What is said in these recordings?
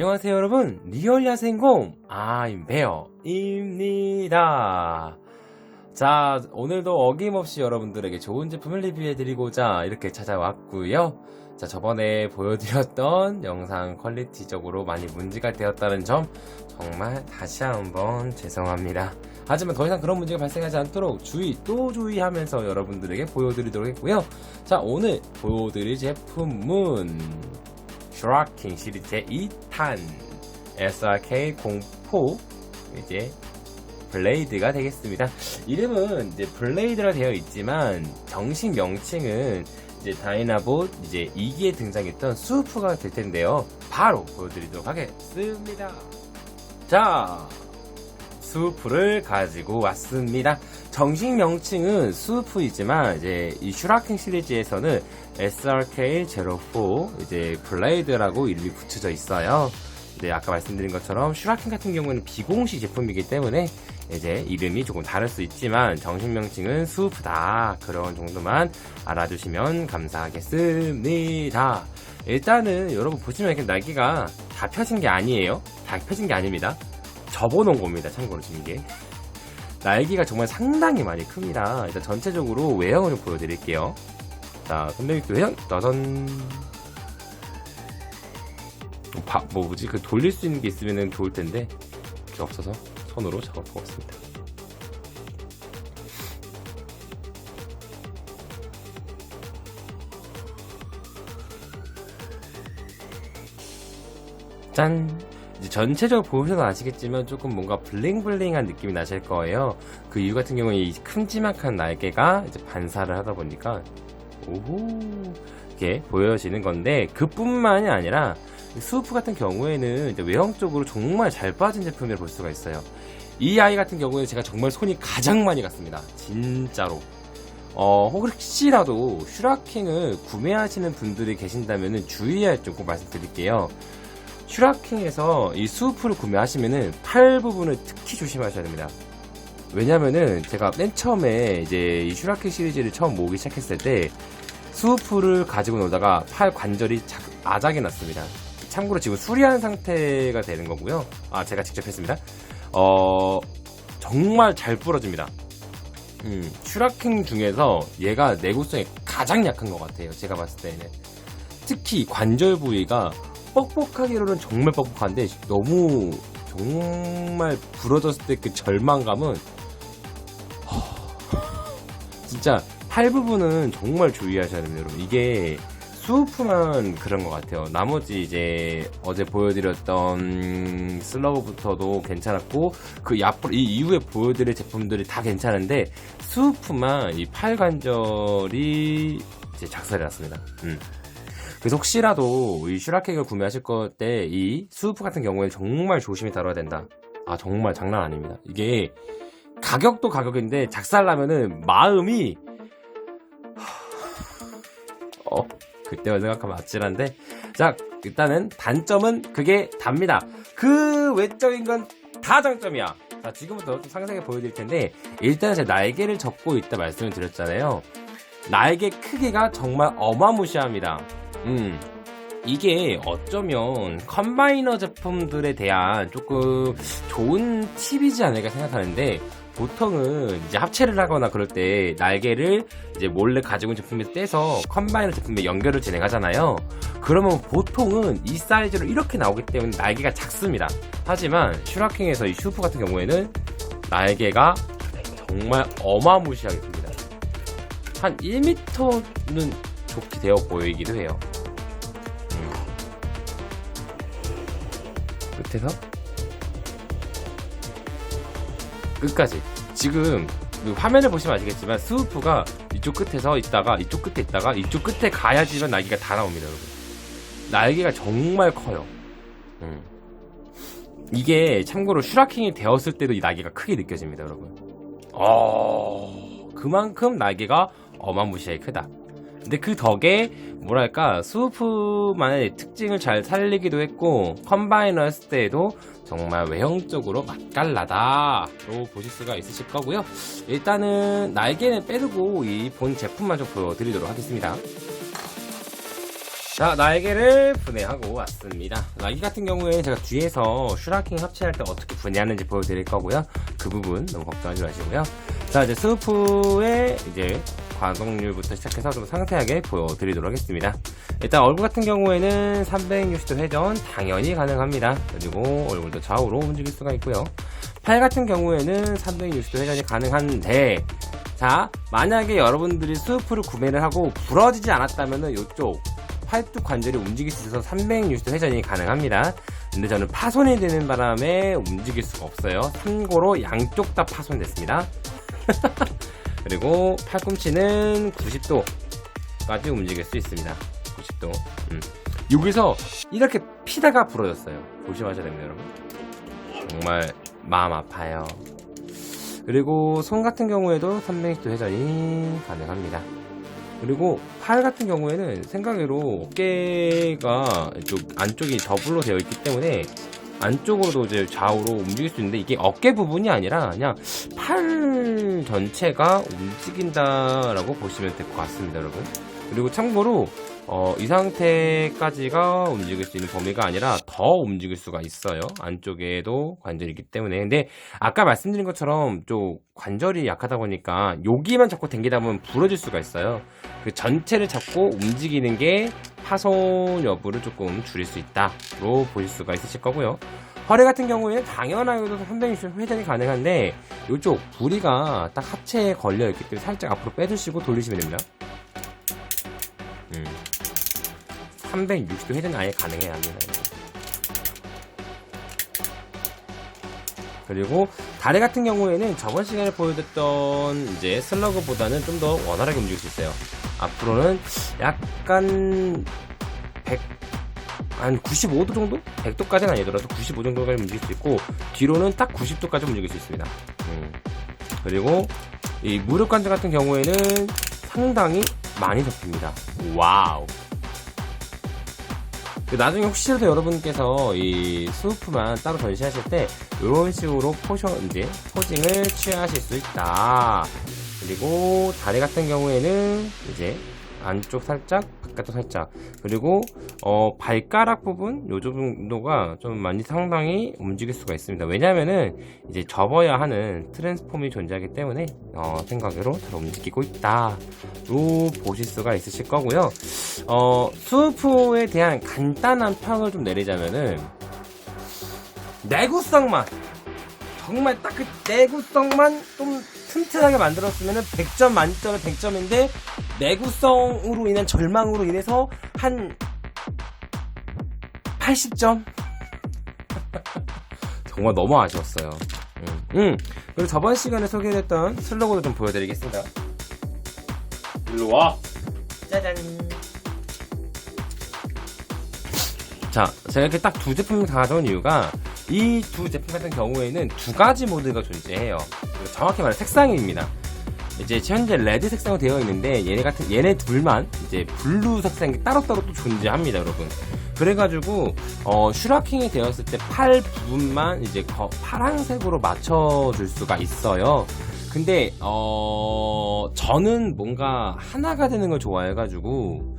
안녕하세요 여러분. 리얼 야생공 아임 베어입니다. 자 오늘도 어김없이 여러분들에게 좋은 제품을 리뷰해드리고자 이렇게 찾아왔고요. 자 저번에 보여드렸던 영상 퀄리티적으로 많이 문제가 되었다는 점 정말 다시 한번 죄송합니다. 하지만 더 이상 그런 문제가 발생하지 않도록 주의 또 주의하면서 여러분들에게 보여드리도록 했고요. 자 오늘 보여드릴 제품은 슈라킹 시리즈의 2탄 SRK 공포 이제 블레이드가 되겠습니다. 이름은 이제 블레이드라 되어 있지만 정식 명칭은 이제 다이나봇 이제 2기에 등장했던 수프가 될 텐데요. 바로 보여드리도록 하겠습니다. 자, 수프를 가지고 왔습니다. 정식 명칭은 수프이지만 이제 이 슈라킹 시리즈에서는 SRK04 이제 블레이드라고 이름이 붙여져 있어요. 네, 아까 말씀드린 것처럼 슈라킹 같은 경우에는 비공식 제품이기 때문에 이제 이름이 조금 다를 수 있지만 정식 명칭은 수프다. 그런 정도만 알아주시면 감사하겠습니다. 일단은 여러분 보시면 이렇게 날개가 다 펴진 게 아니에요. 다 펴진 게 아닙니다. 접어놓은 겁니다. 참고로 지금 이게. 날개가 정말 상당히 많이 큽니다. 일단 전체적으로 외형을 좀 보여드릴게요. 자, 300도 외형, 짜잔. 바, 뭐, 뭐지? 그 돌릴 수 있는 게 있으면 좋을 텐데, 그게 없어서 손으로 있습니다. 짠! 이제 전체적으로 보셔서 아시겠지만 조금 뭔가 블링블링한 느낌이 나실 거예요. 그 이유 같은 경우는 이 큼지막한 날개가 이제 반사를 하다 보니까 오호 이렇게 보여지는 건데 그뿐만이 아니라 수프 같은 경우에는 이제 외형적으로 정말 잘 빠진 제품이라 볼 수가 있어요. 이 아이 같은 경우에는 제가 정말 손이 가장 많이 갔습니다. 진짜로. 어, 혹시라도 슈라킹을 구매하시는 분들이 계신다면 주의할 점 꼭 말씀드릴게요. 슈라킹에서 이 수프를 구매하시면은 팔 부분을 특히 조심하셔야 됩니다. 왜냐면은 제가 맨 처음에 이제 이 슈라킹 시리즈를 처음 모으기 시작했을 때 수프를 가지고 놀다가 팔 관절이 작- 아작이 났습니다. 참고로 지금 수리한 상태가 되는 거고요. 아, 제가 직접 했습니다. 어, 정말 잘 부러집니다. 음, 슈라킹 중에서 얘가 내구성이 가장 약한 것 같아요. 제가 봤을 때는. 특히 관절 부위가 뻑뻑하기로는 정말 뻑뻑한데 너무 정말 부러졌을 때 그 절망감은 허, 진짜 팔 부분은 정말 주의하셔야 됩니다, 여러분. 이게 수프만 그런 것 같아요. 나머지 이제 어제 보여드렸던 슬러그부터도 괜찮았고 그 앞으로 이 이후에 보여드릴 제품들이 다 괜찮은데 수프만 이 팔 관절이 이제 작살이 났습니다. 음. 그래서 혹시라도 이 슈라케이크를 구매하실 것때이 수프 같은 경우에 정말 조심히 다뤄야 된다. 아 정말 장난 아닙니다. 이게 가격도 가격인데 작살나면은 마음이 하... 어 그때만 생각하면 아찔한데 자 일단은 단점은 그게 답니다. 그 외적인 건 다 장점이야. 자 지금부터 좀 상세하게 보여드릴 텐데 일단 제 날개를 접고 있다 말씀을 드렸잖아요. 날개 크기가 정말 어마무시합니다. 음, 이게 어쩌면 컴바이너 제품들에 대한 조금 좋은 팁이지 않을까 생각하는데 보통은 이제 합체를 하거나 그럴 때 날개를 이제 몰래 가지고 있는 제품에 떼서 컴바이너 제품에 연결을 진행하잖아요. 그러면 보통은 이 사이즈로 이렇게 나오기 때문에 날개가 작습니다. 하지만 슈라킹에서 이 슈프 같은 경우에는 날개가 정말 어마무시하게 큽니다. 한 1m는 좋게 되어 보이기도 해요. 음. 끝에서 끝까지. 지금 그 화면을 보시면 아시겠지만 스우프가 이쪽 끝에서 있다가 이쪽 끝에 있다가 이쪽 끝에 가야지만 날개가 다 나옵니다, 여러분. 날개가 정말 커요. 음. 이게 참고로 슈라킹이 되었을 때도 이 날개가 크게 느껴집니다, 여러분. 어, 그만큼 날개가 어마무시하게 크다. 근데 그 덕에 뭐랄까 수프만의 특징을 잘 살리기도 했고 컴바이너 했을 때에도 정말 외형적으로 맛깔나다로 보실 수가 있으실 거고요. 일단은 날개는 빼두고 이 본 제품만 좀 보여드리도록 하겠습니다. 자, 날개를 분해하고 왔습니다. 날개 같은 경우에 제가 뒤에서 슈라킹 합체할 때 어떻게 분해하는지 보여드릴 거고요. 그 부분 너무 걱정하지 마시고요. 자, 이제 스프의 이제 과동률부터 시작해서 좀 상세하게 보여드리도록 하겠습니다. 일단 얼굴 같은 경우에는 360도 회전 당연히 가능합니다. 그리고 얼굴도 좌우로 움직일 수가 있고요. 팔 같은 경우에는 360도 회전이 가능한데 자 만약에 여러분들이 스프를 구매를 하고 부러지지 않았다면은 이쪽 팔뚝 관절이 움직일 수 있어서 360도 회전이 가능합니다. 근데 저는 파손이 되는 바람에 움직일 수가 없어요. 참고로 양쪽 다 파손됐습니다. 그리고 팔꿈치는 90도까지 움직일 수 있습니다. 90도. 음. 여기서 이렇게 피다가 부러졌어요. 조심하셔야 됩니다, 여러분. 정말 마음 아파요. 그리고 손 같은 경우에도 360도 회전이 가능합니다. 그리고 팔 같은 경우에는 생각외로 어깨가 이쪽 안쪽이 더블로 되어 있기 때문에 안쪽으로도 이제 좌우로 움직일 수 있는데 이게 어깨 부분이 아니라 그냥 팔 전체가 움직인다라고 보시면 될 것 같습니다, 여러분. 그리고 참고로 어, 이 상태까지가 움직일 수 있는 범위가 아니라 더 움직일 수가 있어요. 안쪽에도 관절이 있기 때문에. 근데 아까 말씀드린 것처럼 좀 관절이 약하다 보니까 여기만 잡고 당기다 보면 부러질 수가 있어요. 그 전체를 잡고 움직이는 게 파손 여부를 조금 줄일 수 있다로 보실 수가 있으실 거고요. 허리 같은 경우에는 당연하게도 360 회전이 가능한데 이쪽 부리가 딱 하체에 걸려 있기 때문에 살짝 앞으로 빼주시고 돌리시면 됩니다. 음. 360도 회전이 아예 가능해야 합니다. 그리고 다리 같은 경우에는 저번 시간에 보여줬던 이제 슬러그보다는 좀 더 원활하게 움직일 수 있어요. 앞으로는 약간 100, 한 95도 정도? 100도까지는 아니더라도 95 정도까지 움직일 수 있고 뒤로는 딱 90도까지 움직일 수 있습니다. 음. 그리고 이 무릎 관절 같은 경우에는 상당히 많이 접힙니다. 와우. 그 나중에 혹시라도 여러분께서 이 수프만 따로 전시하실 때 이런 식으로 포션 이제 포징을 취하실 수 있다. 그리고 다리 같은 경우에는 이제 안쪽 살짝, 바깥쪽 살짝. 그리고 어, 발가락 부분 요 정도가 좀 많이 상당히 움직일 수가 있습니다. 왜냐면은 이제 접어야 하는 트랜스폼이 존재하기 때문에 어, 생각으로 잘 움직이고 있다 로 보실 수가 있으실 거고요. 어, 수프에 대한 간단한 평을 좀 내리자면은 내구성만 정말 딱 그 내구성만 좀 튼튼하게 만들었으면은 100점 만점에 100점인데 내구성으로 인한 절망으로 인해서 한 80점? 정말 너무 아쉬웠어요. 음, 음. 그리고 저번 시간에 소개했던 슬로건을 좀 보여드리겠습니다. 일로 와. 짜잔. 자, 제가 이렇게 딱 두 제품을 다 가져온 이유가 이 두 제품 같은 경우에는 두 가지 모드가 존재해요. 정확히 말해 색상입니다. 이제 현재 레드 색상으로 되어 있는데 얘네 같은 얘네 둘만 이제 블루 색상이 따로따로 또 존재합니다, 여러분. 그래가지고 어, 슈라킹이 되었을 때 팔 부분만 이제 거- 파란색으로 맞춰줄 수가 있어요. 근데 어, 저는 뭔가 하나가 되는 걸 좋아해가지고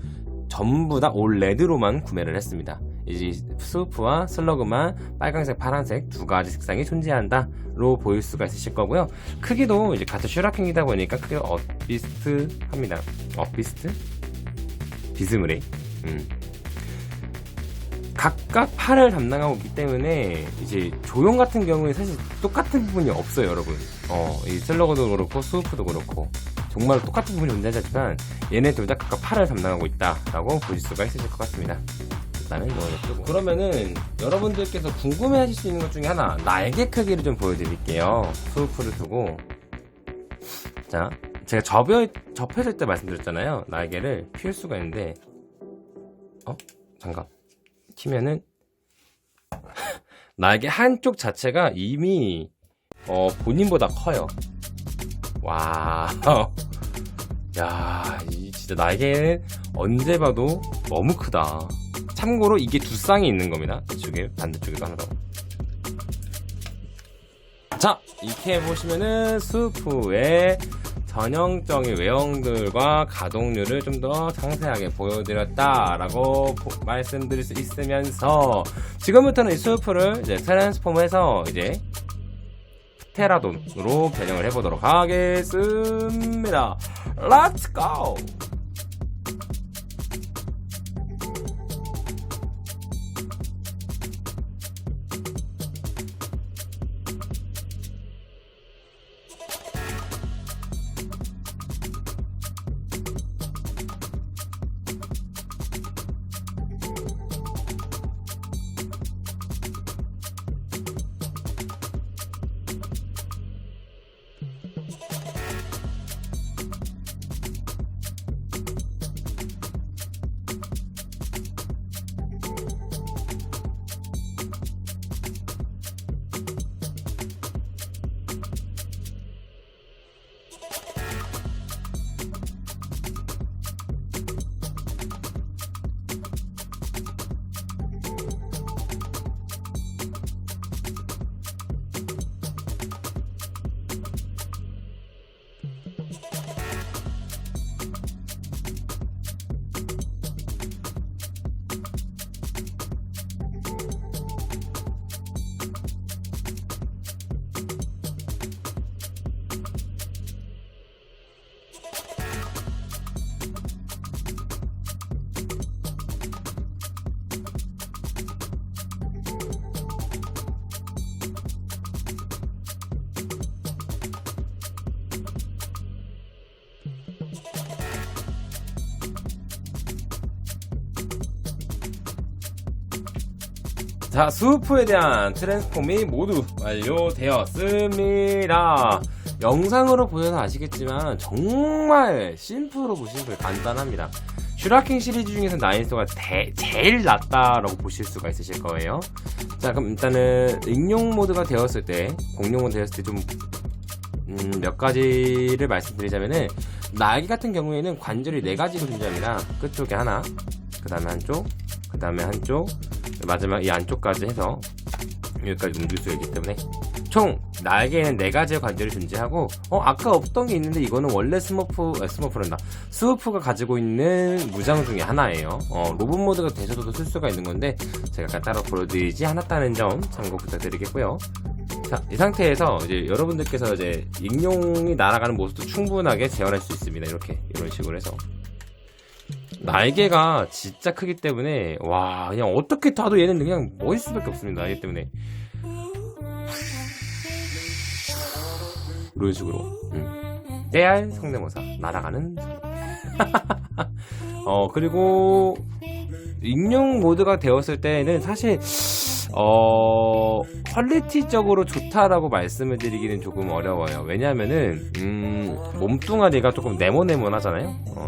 전부 다 올 레드로만 구매를 했습니다. 이제 스우프와 슬러그만 빨간색, 파란색 두 가지 색상이 존재한다 로 보일 수가 있으실 거고요. 크기도 이제 같은 슈라킹이다 보니까 크기가 엇비슷합니다. 엇비스트? 비스무레. 음. 각각 팔을 담당하고 있기 때문에 이제 조형 같은 경우에 사실 똑같은 부분이 없어요, 여러분. 어, 이 슬러그도 그렇고 스우프도 그렇고 정말 똑같은 부분이 존재하지만 얘네 둘 다 각각 팔을 담당하고 있다라고 보실 수가 있으실 것 같습니다. 뭐 이쪽으로. 그러면은 여러분들께서 궁금해 하실 수 있는 것 중에 하나 날개 크기를 좀 보여드릴게요. 스우프를 두고 자 제가 접여 접했을 때 말씀드렸잖아요. 날개를 피울 수가 있는데 어 잠깐 키면은 날개 한쪽 자체가 이미 어, 본인보다 커요. 와, 야, 이 진짜 날개는 언제 봐도 너무 크다. 참고로 이게 두 쌍이 있는 겁니다. 이쪽에 반대쪽에도 하나 더. 자, 이렇게 보시면은 수프의 전형적인 외형들과 가동률을 좀 더 상세하게 보여드렸다라고 보- 말씀드릴 수 있으면서 지금부터는 이 수프를 이제 트랜스폼해서 이제 테라돈으로 변형을 해보도록 하겠습니다. Let's go! 자, 수프에 대한 트랜스폼이 모두 완료되었습니다. 영상으로 보셔서 아시겠지만 정말 심플로 보시면 간단합니다. 슈라킹 시리즈 중에서 난이도가 대- 제일 낮다라고 보실 수가 있으실 거예요. 자, 그럼 일단은 응용 모드가 되었을 때, 공룡 모드 되었을 때좀 음, 몇 가지를 말씀드리자면은 날개 같은 경우에는 관절이 네 가지로 존재합니다. 끝쪽에 하나, 그 다음에 한쪽, 그 다음에 한쪽, 마지막 이 안쪽까지 해서 여기까지 옮길 수 있기 때문에 총 날개에는 네 가지의 관절이 존재하고 어 아까 없던 게 있는데 이거는 원래 스머프 아, 스머프란다. 스우프가 가지고 있는 무장 중에 하나예요. 어 로봇 모드가 되셔도 쓸 수가 있는 건데 제가 아까 따로 보여드리지 않았다는 점 참고 부탁드리겠고요. 자 이 상태에서 이제 여러분들께서 이제 익룡이 날아가는 모습도 충분하게 재현할 수 있습니다. 이렇게 이런 식으로 해서 날개가 진짜 크기 때문에 와 그냥 어떻게 타도 얘는 그냥 멋있을 수밖에 없습니다. 날개 때문에. 이런 식으로. 음. 깨알 성대모사. 날아가는 어 그리고 익룡 모드가 되었을 때는 사실 어 퀄리티적으로 좋다라고 말씀을 드리기는 조금 어려워요. 왜냐하면은 음 몸뚱아리가 조금 네모네모하잖아요? 어.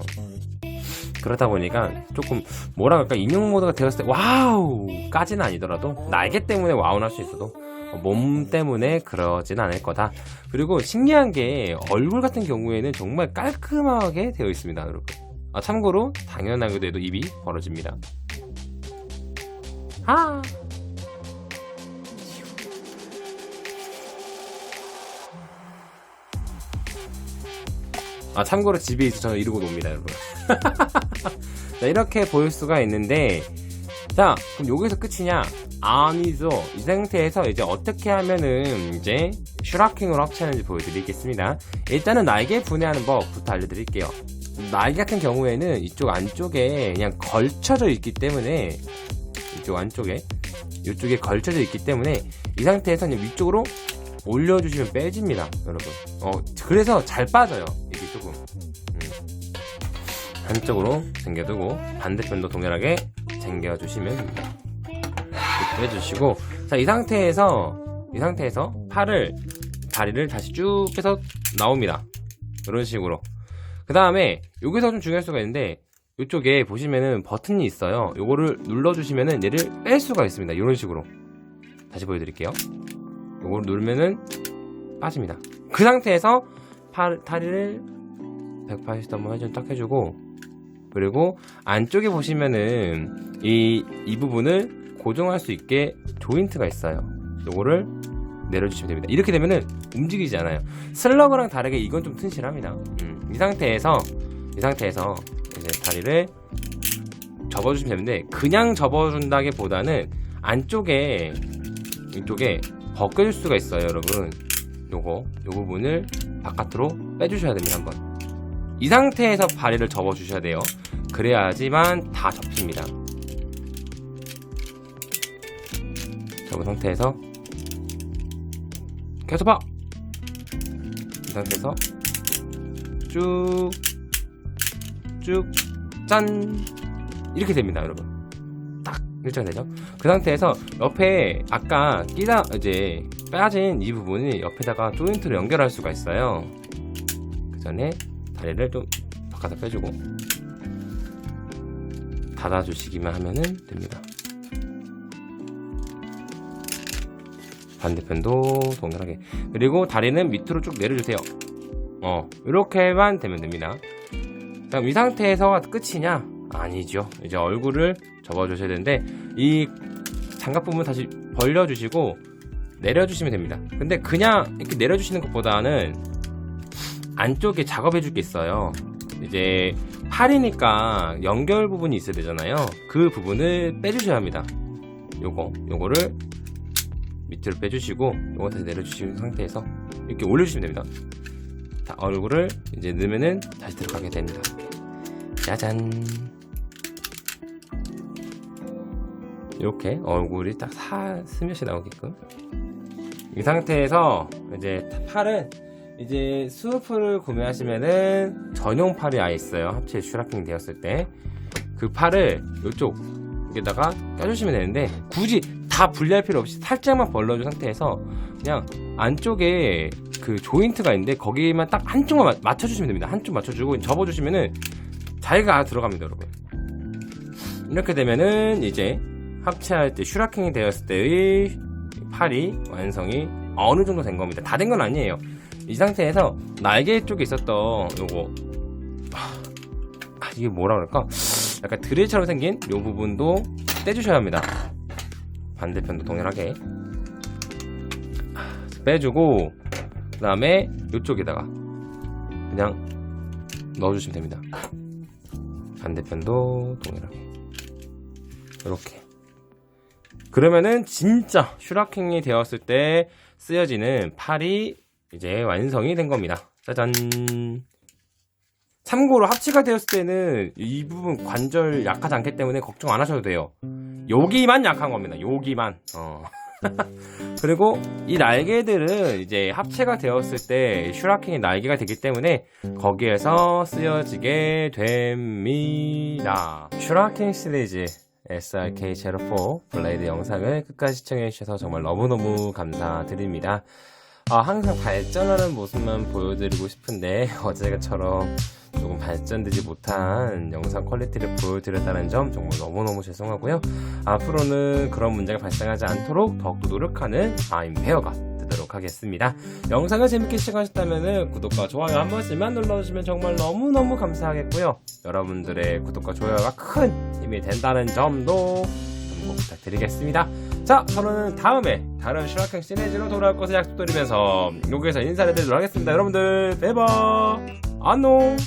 그렇다 보니까 조금 뭐라 그럴까 인용 모드가 되었을 때 와우 까지는 아니더라도 날개 때문에 와우는 할 수 있어도 몸 때문에 그러진 않을 거다. 그리고 신기한 게 얼굴 같은 경우에는 정말 깔끔하게 되어 있습니다, 여러분. 아, 참고로 당연하게도 입이 벌어집니다. 아. 아 참고로 집에 있어 저는 이러고 놉니다 여러분 자, 이렇게 보일 수가 있는데 자 그럼 여기서 끝이냐? 아니죠. 이 상태에서 이제 어떻게 하면은 이제 슈라킹으로 합체하는지 보여드리겠습니다. 일단은 날개 분해하는 법부터 알려드릴게요. 날개 같은 경우에는 이쪽 안쪽에 그냥 걸쳐져 있기 때문에 이쪽 안쪽에 이쪽에 걸쳐져 있기 때문에 이 상태에서 그냥 위쪽으로 올려주시면 빼집니다 여러분. 어 그래서 잘 빠져요. 한쪽으로 당겨두고 반대편도 동일하게 당겨주시면 됩니다. 이렇게 빼주시고 자 이 상태에서 이 상태에서 팔을 다리를 다시 쭉 빼서 나옵니다. 이런 식으로. 그 다음에 여기서 좀 중요할 수가 있는데 이쪽에 보시면은 버튼이 있어요. 요거를 눌러주시면은 얘를 뺄 수가 있습니다. 이런 식으로. 다시 보여드릴게요. 요거를 누르면은 빠집니다. 그 상태에서 팔, 다리를 180도 한번 회전 딱 해주고 그리고 안쪽에 보시면은 이, 이 부분을 고정할 수 있게 조인트가 있어요 요거를 내려주시면 됩니다. 이렇게 되면은 움직이지 않아요. 슬러그랑 다르게 이건 좀 튼실합니다. 음, 이 상태에서 이 상태에서 이제 다리를 접어주시면 되는데 그냥 접어준다기보다는 안쪽에 이쪽에 벗겨질 수가 있어요, 여러분. 요거 요 부분을 바깥으로 빼주셔야 됩니다, 한번. 이 상태에서 바리를 접어주셔야 돼요. 그래야지만 다 접힙니다. 접은 상태에서 계속 봐. 이 상태에서 쭉, 쭉, 짠 이렇게 됩니다, 여러분. 딱 일정 되죠. 그 상태에서 옆에 아까 끼다 이제 빠진 이 부분이 옆에다가 조인트를 연결할 수가 있어요. 그 전에 다리를 좀 바깥에 빼주고 닫아주시기만 하면은 됩니다. 반대편도 동일하게 그리고 다리는 밑으로 쭉 내려주세요. 어 이렇게만 되면 됩니다. 그럼 이 상태에서 끝이냐? 아니죠. 이제 얼굴을 접어주셔야 되는데 이 장갑 부분 다시 벌려주시고 내려주시면 됩니다. 근데 그냥 이렇게 내려주시는 것보다는 안쪽에 작업해줄 게 있어요. 이제 팔이니까 연결 부분이 있어야 되잖아요. 그 부분을 빼주셔야 합니다. 요거, 요거를 밑으로 빼주시고 요거 다시 내려주신 상태에서 이렇게 올려주시면 됩니다. 자, 얼굴을 이제 넣으면은 다시 들어가게 됩니다. 짜잔. 이렇게 얼굴이 딱 사, 스며시 나오게끔. 이 상태에서 이제 팔은 이제 수프를 구매하시면은 전용 팔이 아예 있어요. 합체 슈라킹 되었을 때. 그 팔을 이쪽, 여기다가 껴주시면 되는데, 굳이 다 분리할 필요 없이 살짝만 벌려준 상태에서 그냥 안쪽에 그 조인트가 있는데 거기만 딱 한쪽만 마- 맞춰주시면 됩니다. 한쪽 맞춰주고 접어주시면은 자기가 들어갑니다, 여러분. 이렇게 되면은 이제 합체할 때 슈라킹이 되었을 때의 팔이 완성이 어느 정도 된 겁니다. 다 된 건 아니에요. 이 상태에서 날개 쪽에 있었던 요거 아, 이게 뭐라 그럴까? 약간 드릴처럼 생긴 요 부분도 떼주셔야 합니다. 반대편도 동일하게 빼주고 그 다음에 이쪽에다가 그냥 넣어주시면 됩니다. 반대편도 동일하게 이렇게 그러면은 진짜 슈라킹이 되었을 때 쓰여지는 팔이 이제 완성이 된 겁니다. 짜잔. 참고로 합치가 되었을 때는 이 부분 관절 약하지 않기 때문에 걱정 안 하셔도 돼요. 여기만 약한 겁니다. 여기만. 어. 그리고 이 날개들은 이제 합체가 되었을 때 슈라킹의 날개가 되기 때문에 거기에서 쓰여지게 됩니다. 슈라킹 시리즈 SRK04 블레이드 영상을 끝까지 시청해주셔서 정말 너무너무 감사드립니다. 아, 항상 발전하는 모습만 보여드리고 싶은데 어제처럼 조금 발전되지 못한 영상 퀄리티를 보여드렸다는 점 정말 너무너무 죄송하고요. 앞으로는 그런 문제가 발생하지 않도록 더욱더 노력하는 아임 페어가 되도록 하겠습니다. 영상을 재밌게 시청하셨다면 구독과 좋아요 한 번씩만 눌러주시면 정말 너무너무 감사하겠고요. 여러분들의 구독과 좋아요가 큰 힘이 된다는 점도 꼭 부탁드리겠습니다. 자, 저는 다음에 다른 슈라킹 시리즈로 돌아올 것을 약속드리면서 여기에서 인사를 드리도록 하겠습니다. 여러분들, 대박! 안녕!